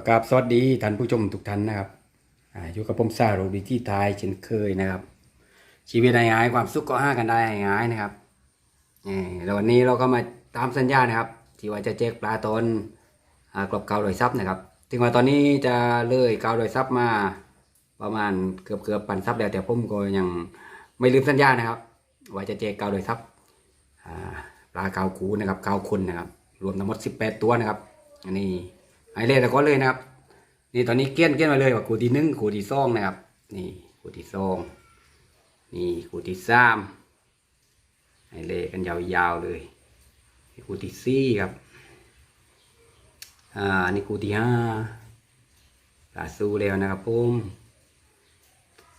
ประกาบสวัสดีท่านผู้ชมทุกท่านนะครับออยู่กับผมซาโรบิที่ไทยเช่นเคยนะครับ ชีวิตง่ายความสุขก็ห้ากันได้ง่ายนะครับนี่แล้ววันนี้เราก็มาตามสัญญานะครับ ที่ว่าจะแจกปลาตนกรอบเกาโดยซับนะครับ ถึงว่าตอนนี้จะเลยเกาโดยซับมาประมาณเกือบเกือบปันซับแล้วแต่ผมก็ยังไม่ลืมสัญญานะครับ ว่าจะแจกเกาโดยซับปลาเกาคูนะครับเกาคนนะครับ รวมทั้งหมด 18 ตัวนะครับ อันนี้ ไอเล่ตะก้อนเลยนะครับ นี่ตอนนี้เกี้ยนเกี้ยนมาเลยว่ากูที่หนึ่งกูที่สองนะครับ นี่กูที่สองนี่กูที่สามไอเลกันยาวๆเลยกูที่สี่ครับอ่านี่กูที่ห้าปลาสู้แล้วนะครับผม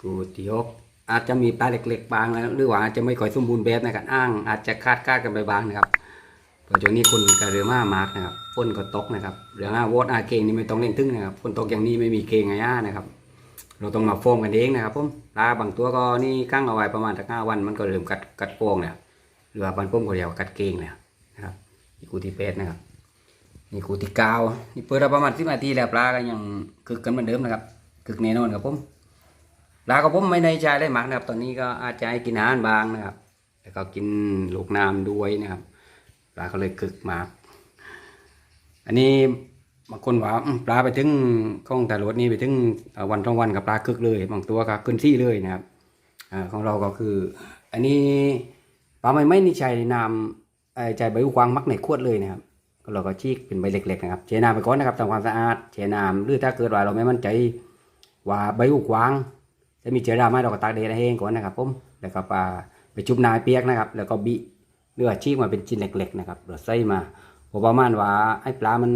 กูที่หกอาจจะมีปลาเล็กๆบางนะหรือว่าอาจจะไม่ค่อยสมบูรณ์แบบนะครับอ้าง อาจจะคาดคาดกันไปบางนะครับ ปัจจุบันนี้คนกระเรือมามากนะครับฝนก็ตกนะครับเรืองอาโวดอาเกงนี่ไม่ต้องเล่นทึ่งนะครับฝนตกอย่างนี้ไม่มีเกงไงย่านะครับ เราต้องมาโฟมกันเองนะครับผมปลาบางตัวก็นี่กั้งเอาไว้ประมาณสักห้าวันมันก็เริ่มกัดกัดโป่งแล้วหรือว่าปันโป้งก็เดียวกัดเกงแล้วนะครับนี่กูที่แปดนะครับนี่กูที่เก้านี่เปิดประมาณสิบนาทีแล้วปลาก็ยังคึกกันเหมือนเดิมนะครับคึกแน่นอนครับผมปลาก็ผมไม่ในใจได้มากนะครับ ตอนนี้ก็อาจจะให้กินอาหารบางนะครับแล้วก็กินลูกน้ำด้วยนะครับ ปลาก็เลยคึกมาก อันนี้บางคนว่าปลาไปถึงข้องแต่รถนี่ไปถึงวันสองวันกับปลาคึกเลย บางตัวก็ขึ้นที่เลยนะครับอของเราก็คือ อันนี้ปลาไม่ไม่นี่ใช้น้ำใจใบกวางมักในขวดเลยนะครับก็เราก็ชีกเป็นใบเล็กๆนะครับเชน้ำไปก่อนนะครับทำความสะอาดเชน้ำหรือถ้าเกิดว่าเราไม่มั่นใจว่าใบหูกวางจะมีเชื้อราไหมเราก็ตากแดดให้แห้งก่อนนะครับผมแล้วก็ปลาไปจุ่มน้ำเปียกนะครับ แล้วก็บิ เลือชีกมาเป็นชิ้นเล็กๆนะครับเราใส่มาพอประมาณว่าไอ้ปลามัน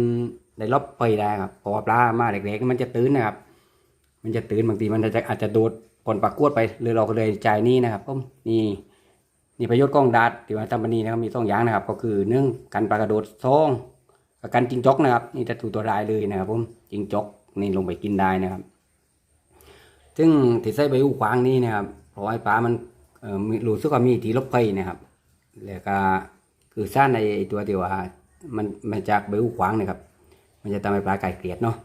ได้ลบไปได้ครับเพราะว่าปลามาเล็กๆมันจะตื่นนะครับ มันจะตื่นบางทีมันจะอาจจะโดดก่อนปากกวดไปเลยเราก็เลยจ่ายนี่นะครับผมนี่นี่ประโยชน์กล้องดัดที่ว่าทำบันนี้นะครับมีสองอย่างนะครับ ก็คือหนึ่งกันปลากระโดดสองกันจิงจกนะครับ นี่จะถูกตัวลายเลยนะครับผมจิงจกนี่ลงไปกินได้นะครับ ซึ่งที่ใส่ใบหูขวางนี่นะครับเพราะไอ้ปลามันเอ่อมีรู้สึกว่ามีทีลบไปนะครับ แล้วก็คือซ่านในตัวที่ว่ามันมาจากใบหูขวางนะครับ มันจะทำให้ปลาไก่เกลียดเนาะ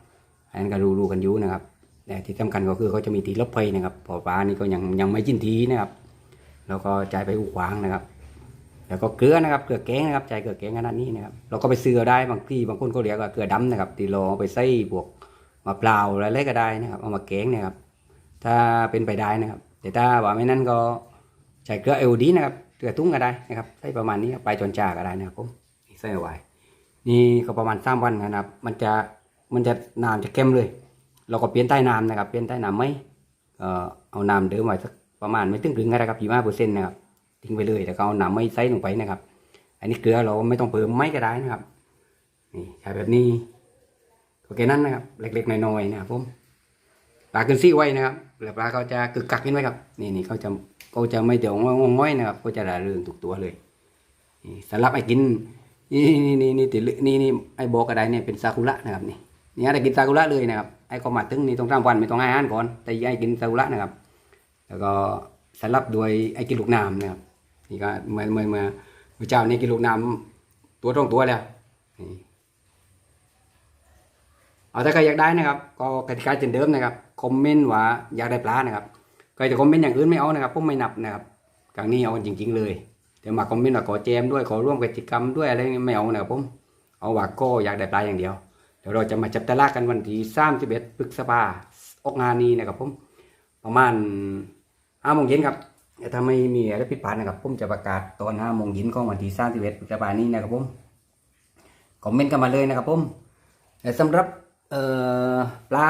อันนั้นก็รู้รู้กันอยู่นะครับแต่ที่สำคัญก็คือเขาจะมีทีลบไปนะครับพอปลานี่ก็ยังยังไม่จิ้นทีนะครับ แล้วก็จ่ายไปหูขวางนะครับ แล้วก็เกลือนะครับเกลือแกงนะครับจ่ายเกลือแกงขนาดนี้นะครับเราก็ไปซื้อได้บางที่บางคนก็เรียกว่าเกลือดำนะครับที่เราเอไปใส่บวกมะเปล่าอะไรก็ได้นะครับ เอามาแกงนะครับ ถ้าเป็นไปได้นะครับ แต่ถ้าว่าไม่นั้นก็ใช้เกลือเอลดีนะครับ เกลือตุ้งก็ได้นะครับใส่ประมาณนี้ไปจนจ่าก็ได้นะครับผมนี่ใส่เอาไว้นี่ก็ประมาณสามวันนะครับ มันจะมันจะน้ำจะเข้มเลย เราก็เปลี่ยนใต้น้ำนะครับ เปลี่ยนใต้น้ำไหมเอ่เอาน้ำเดิมไว้สักประมาณไม่ถึงถึงนะครับยี่ห้าเปอร์เซ็นต์นะครับทิ้งไปเลยแล้วก็เอาน้ำไม่ใส่ลงไปนะครับ อันนี้เกลือเราไม่ต้องเพิ่มไม่ก็ได้นะครับนี่ใช้แบบนี้โอเคนั่นนะครับ เล็กๆน้อยๆนะครับผมปลาขึ้นซี่ไว้นะครับแล้วปลาเขาจะกึกกักขึ้นไว้ครับ นี่นี่เขาจะ เขาจะไม่เดี๋ยวงงอยๆนะครับเขาจะด่าเรื่องถูกตัวเลยนี่สำหรับไอ้กินนี่นี่นี่นี่ติดนี่นี่ไอ้บอกกระไดเนี่ยเป็นซากุระนะครับนี่นี่อะไรกินซากุระเลยนะครับไอ้ก็มาถึงนี่ต้องทำวันไม่ต้องให้อาหารก่อนแต่ไอ้กินซากุระนะครับ แล้วก็สลับด้วยไอ้กินลูกน้ำนะครับนี่ก็เมื่อเมื่อเมื่อเมื่อเจ้านี่กินลูกน้ำตัวตรงตัวแล้วนี่เอาถ้าใครอยากได้นะครับ ก็กติกาเช่นเดิมนะครับคอมเมนต์ว่าอยากได้ปลานะครับใครจะคอมเมนต์อย่างอื่นไม่เอานะครับผมไม่นับนะครับครั้งนี้เอาจริง ๆ เลยเดี๋ยวมาคอมเมนต์ว่าขอแจมด้วยขอร่วมกิจกรรมด้วยอะไรไม่เอานะครับผมเอาว่าก็อยากได้ปลาอย่างเดียวเดี๋ยวเราจะมาจับตลาดกันวันที่สามสิบเอ็ดพฤษภาออกงานนี้นะครับผมประมาณห้าโมงเย็นครับถ้าไม่มีอะไรผิดพลาดนะครับผมจะประกาศตอนห้าโมงเย็นของวันที่สามสิบเอ็ดพฤษภานี้นะครับผมคอมเมนต์กันมาเลยนะครับผมสำหรับปลา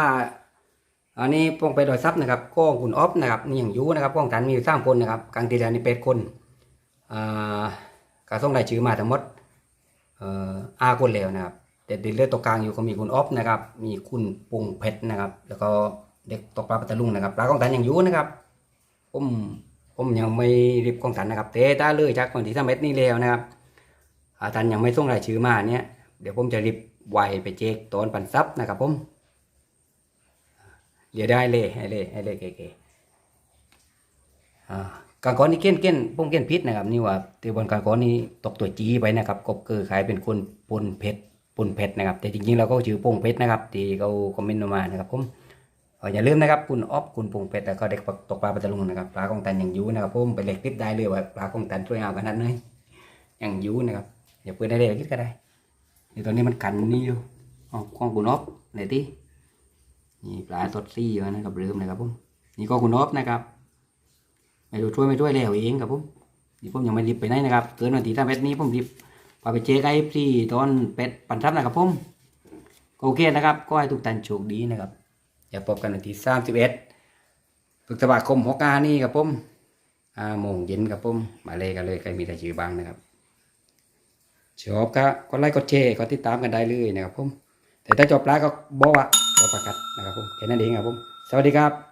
อันนี้พวงไปดอยซับนะครับก้องคุณออฟนะครับนี่อย่างยูนะครับก้องฐานมีอยู่สามคนนะครับกลางตีแดนนี่เป็ดคนอ่ากระส่งรายชื่อมาทั้งหมดเอ่ออาคนแล้วนะครับแต่ดีลเลอร์ตัวกลางอยู่ก็มีคุณออฟนะครับ มีคุณปุงเพชรนะครับ แล้วก็เด็กตกปลาปัตตลุงนะครับปลากองฐานอย่างยูนะครับผมผมยังไม่รีบกองฐานนะครับเตะตาเลยจากคนที่ทำเม็ดนี่แล้วนะครับอาจารย์ยังไม่ส่งรายชื่อมาเนี่ยเดี๋ยวผมจะรีบไวไปเจกตอนปันซับนะครับผม เดี๋ยวได้เลยให้เลยให้เลยเก๋ๆอ่ากางกอนนี่เก้นเก้นพงเก้นพิษนะครับนี่ว่าตีบอลกางกอนนี่ตกตัวจีไปนะครับกบเกอขายเป็นคนปนเพชรปุนเพชรนะครับ แต่จริงๆเราก็ชื่อโป่งเพชรนะครับที่เขาคอมเมนต์มานะครับผมอย่าลืมนะครับคุณออฟคุณโป่งเพชรแล้วก็เด็กตกปลาปัตลุงนะครับปลาของตันยังยูนะครับผมไปเล็กติดได้เลยว่าปลาของตันช่วยเอากันนั้นเลยยังยูนะครับอย่าเปิดได้เลยคิดก็ได้เดี๋ยวตอนนี้มันกันนี่อยู่อ๋อของคุณออฟไหนที่ นี่ปลาสดซี่อยู่นะครับลืมนะครับผมนี่ก็คุณออฟนะครับไม่รู้ช่วยไม่ช่วยแล้วเองครับผมนี่ผมยังไม่รีบไปไหนนะครับเกินวันที่ทำเป็ดนี้ผมรีบพาไปเจ๊ไอ้ที่ตอนเป็ดปันทับนะครับผมโอเคนะครับ ก็ให้ทุกท่านโชคดีนะครับอย่าพบกันวันที่สามสิบเอ็ดพฤษภาคมหกานี่ครับผมห้าโมงเย็นครับผมมาเลยกันเลยใครมีแต่ชื่อบ้างนะครับชอบก็กดไลค์กดแชร์กดติดตามกันได้เลยนะครับผมแต่ถ้าจบแล้วก็บอกว่า จบประกัดนะครับผมแค่นั้นเองครับผม สวัสดีครับ